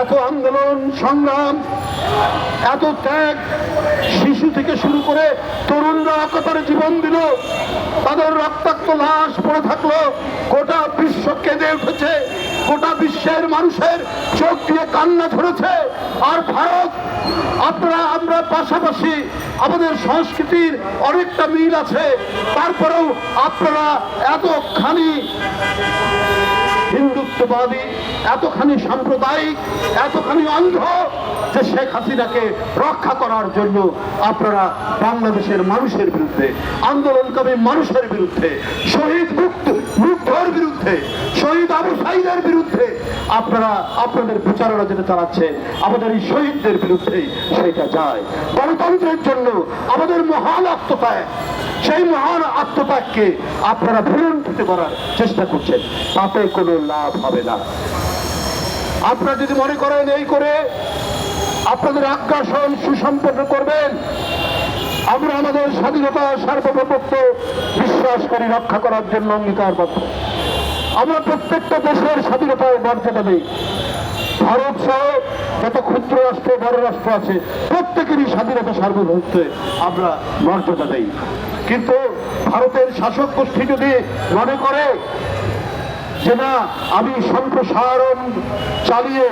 এত আন্দোলন, সংগ্রাম, এত ত্যাগ শিশু থেকে শুরু করে তরুণরা একাত্তরে জীবন দিল। তাদের রক্তাক্ত লাশ পড়ে থাকল। গোটা বিশ্ব কেঁদে উঠেছে। গোটা বিশ্বের মানুষের চোখ দিয়ে কান্না ধরেছে আর ভারত আপনারা, আমরা পাশাপাশি আমাদের সংস্কৃতির অনেকটা মিল আছে। তারপরেও আপনারা এতখানি হিন্দুত্ববাদী, এতখানি সাম্প্রদায়িক, এতখানি অন্ধ যে শেখ হাসিনাকে রক্ষা করার জন্য আপনারা বাংলাদেশের মানুষের বিরুদ্ধে আন্দোলনকারী মানুষের বিরুদ্ধে, শহীদ মুক্ত মুগ্ধর বিরুদ্ধে, শহীদ আবু সাইদের বিরুদ্ধে আপনারা, আপনাদের বিচারণা যেটা চালাচ্ছেন, আমাদের এই শহীদদের বিরুদ্ধে সেটা যায়। গণতন্ত্রের জন্য আমাদের মহান আত্মত্যাগ, সেই মহান আত্মত্যাগকে আপনারা ভুলুণ্ঠিত করার চেষ্টা করছেন, তাতে কোনো লাভ হবে না। আপনারা যদি মনে করেন এই করে আপনাদের আগ্রাসন সুসম্পন্ন করবেন, আমরা আমাদের স্বাধীনতা, সার্বভৌমত্ব, বিশ্বাস করি রক্ষা করার জন্য অঙ্গীকারবদ্ধ। আমরা প্রত্যেকটা দেশের স্বাধীনতায় মর্যাদা নেই। ভারত সহ যত ক্ষুদ্র রাষ্ট্র, বড় রাষ্ট্র আছে, প্রত্যেকেরই স্বাধীনতা সার্বভৌমত্বে আমরা মর্যাদা দেই কিন্তু ভারতের শাসক গোষ্ঠী যদি মনে করে যে না, আমি সম্প্রসারণ চালিয়ে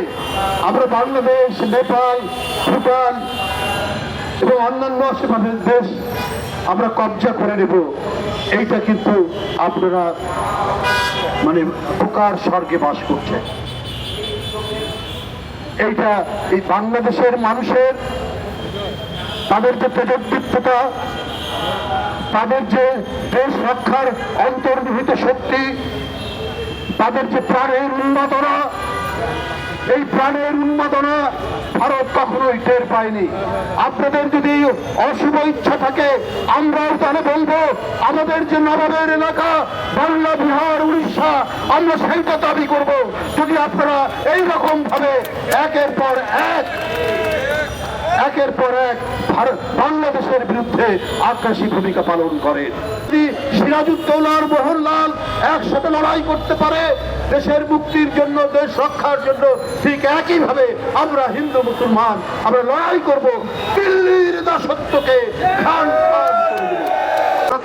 আমরা বাংলাদেশ, নেপাল, ভুটান এবং অন্যান্য আশেপাশের দেশ আমরা কবজা করে নেব, এইটা কিন্তু আপনারা মানে পোকার স্বর্গে বাস করছে। এইটা এই বাংলাদেশের মানুষের, তাদের যে তেজদীপ্ততা তাদের যে দেশ রক্ষার অন্তর্নিহিত শক্তি, তাদের যে প্রাণের উন্মাদনা, এই প্রাণের উন্মাদনা ভারত কখনোই টের পায়নি। আপনাদের যদি অশুভ ইচ্ছা থাকে, আমরাও তাহলে বলব, আমাদের যে নবাবের এলাকা, বাংলা, বিহার, উড়িষ্যা, আমরা সেইটা দাবি করব। যদি আপনারা এই রকম ভাবে একের পর এক একের পর এক ভারত বাংলাদেশের বিরুদ্ধে আগ্রাসী ভূমিকা পালন করে। যদি সিরাজউদ্দৌলার মোহনলাল একসাথে লড়াই করতে পারে। দেশের মুক্তির জন্য, দেশ রক্ষার জন্য ঠিক একইভাবে আমরা হিন্দু মুসলমান, আমরা লড়াই করব দিল্লির দাসত্বকে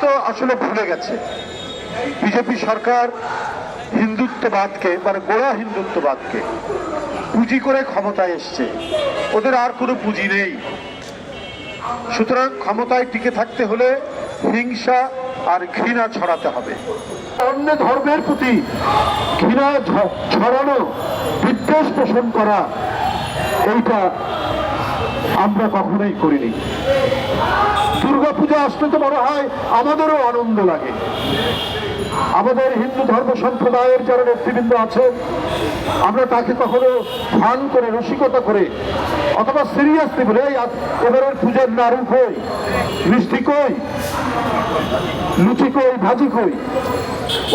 তো আসলে ভুলে গেছে। বিজেপি সরকার হিন্দুত্ববাদকে মানে গোড়া হিন্দুত্ববাদকে পুঁজি করে ক্ষমতায় এসছে। ওদের আর কোনো পুঁজি নেই। সুতরাং ক্ষমতায় টিকে থাকতে হলে হিংসা আর ঘৃণা ছড়াতে হবে। অন্য ধর্মের প্রতি ঘৃণা ছড়ানো, বিদ্বেষ পোষণ করা, এইটা আমরা কখনোই করিনি। দুর্গা পূজা আসলে তো মনে হয় আমাদেরও আনন্দ লাগে। আমাদের হিন্দু ধর্ম সম্প্রদায়ের যারা নেতৃবৃন্দ আছেন আমরা তাকে কখনো ফান করে, রসিকতা করে, অথবা সিরিয়াসলি বলে, "এই, আজ এবারের পুজোর নাড়ু কই মিষ্টি কই লুচি কই ভাজি কই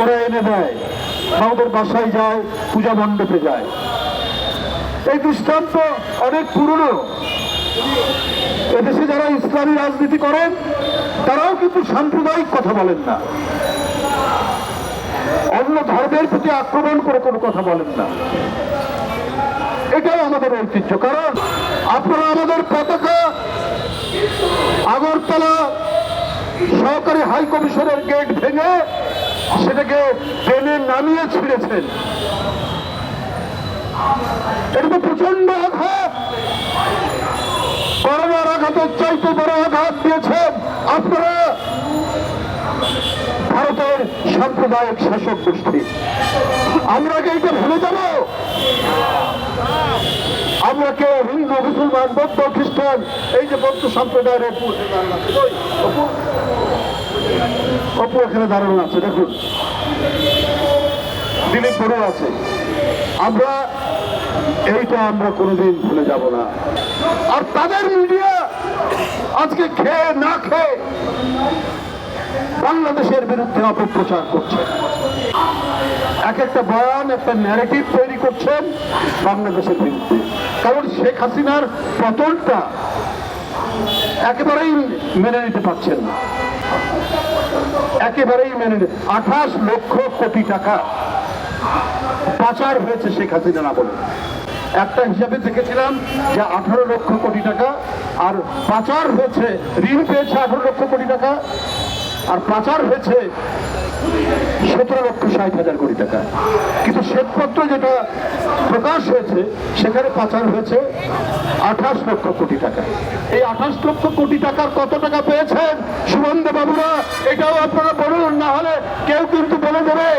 ওরা এনে দেয় বা ওদের বাসায় যায়, পূজা মণ্ডপে যায়। এই দৃষ্টান্ত অনেক পুরনো। এদেশে যারা ইসলামী রাজনীতি করেন, তারাও কিন্তু সাম্প্রদায়িক কথা বলেন না। অন্য ধর্মের প্রতি আক্রমণ করে কোনো কথা বলেন না। এটাই আমাদের ঐতিহ্য। কারণ আপনারা আমাদের পতাকা, আগরতলা সহকারী হাই কমিশনের গেট ভেঙে সেটাকে ট্রেনে নামিয়ে ছিঁড়েছেন। এটা তো প্রচণ্ড আঘাত। করোনার আঘাতের চাইতে বড় আঘাত দিয়েছেন আপনারা। ভারতের সাম্প্রদায়িক শাসক গোষ্ঠী। আমরা কি এটা ভুলে যাব? আমরা কেউ হিন্দু, মুসলমান, বৌদ্ধ, খ্রিস্টান, এই যে বৌদ্ধ সম্প্রদায়ের অপু এখানে দাঁড়ানো আছে। দেখুন। দিলীপ বড় আছে। আমরা এইটা আমরা কোনোদিন ভুলে যাব না। আর তাদের মিডিয়া আজকে খেয়ে না খেয়ে বাংলাদেশের বিরুদ্ধে অপপ্রচার করছে। এক একটা বয়ান, একটা ন্যারেটিভ তৈরি করছেন বাংলাদেশের বিরুদ্ধে। কারণ শেখ হাসিনার পতনটা একেবারেই মেনে নিতে পারছেন না। একেবারেই মেনে নিতে আঠাশ লক্ষ কোটি টাকা পাচার হয়েছে শেখ হাসিনা না বলে। একটা হিসাবে দেখেছিলাম যে আঠারো লক্ষ কোটি টাকা, আর পাচার হয়েছে, ঋণ পেয়েছে আঠারো লক্ষ কোটি টাকা পাচার হয়েছে সতেরো লক্ষ ষাট হাজার কোটি টাকা। কিন্তু শ্বেতপত্র যেটা প্রকাশ হয়েছে, সেখানে পাচার হয়েছে আঠাশ লক্ষ কোটি টাকা। এই আঠাশ লক্ষ কোটি টাকার কত টাকা পেয়েছেন? সুমন্দে বাবুরা, এটাও আপনারা বলুন, না হলে কেউ কিন্তু বলে দেবে।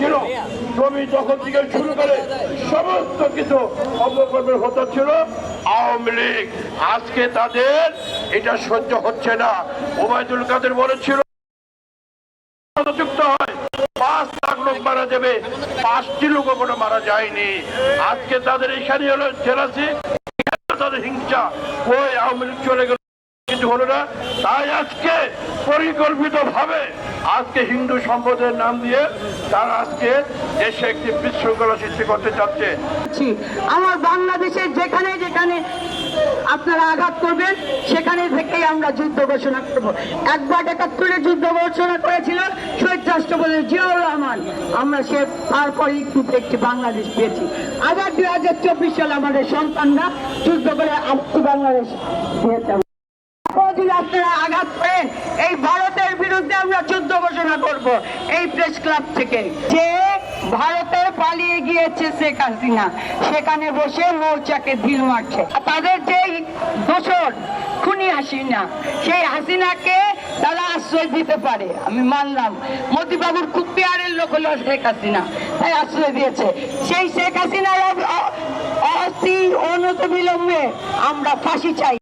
ছিল শুরু করে সমস্ত কিছু অপকর্মের হতো ছিল আওয়ামী লীগ। আজকে তাদের এটা সহ্য হচ্ছে না। ওবায়দুল কাদের বলেছিল, যুক্ত হয়, পাঁচ লাখ লোক মারা যাবে মারা যায়নি। আজকে তাদের এখানে হলো তাদের হিংসা। চলে তাই আজকে পরিকল্পিত ভাবে আজকে হিন্দু সম্পদের নাম দিয়ে তারা আজকে দেশে একটি বিশৃঙ্খলা সৃষ্টি করতে চাচ্ছে। আমার বাংলাদেশের যেখানে যেখানে আপনারা আঘাত করবেন, সেখানে থেকেই আমরা যুদ্ধ ঘোষণা করব। একবার একাত্তরে যুদ্ধ ঘোষণা করেছিল শহীদ রাষ্ট্রপতি জিয়াউর রহমান। আমরা সে তারপরেই কিন্তু একটি বাংলাদেশ পেয়েছি। আবার দুই হাজার চব্বিশ সালে আমাদের সন্তানরা যুদ্ধ করে আরেকটি বাংলাদেশ পেয়েছে। আপনারা আঘাত করেন, এই ভারতের বিরুদ্ধে করব এই প্রেস ক্লাব থেকে। যে ভারতে পালিয়ে গিয়েছে শেখ হাসিনা, সেখানে বসে মৌচাকে ঢিল মারছে। তাদের যেই দোষর, খুনি হাসিনা, সেই হাসিনাকে তারা আশ্রয় দিতে পারে। আমি মানলাম মোদিবাবুর খুব পেয়ারের লোক হলো শেখ হাসিনা, তাই আশ্রয় দিয়েছে। সেই শেখ হাসিনার অতি অনত বিলম্বে আমরা ফাঁসি চাই।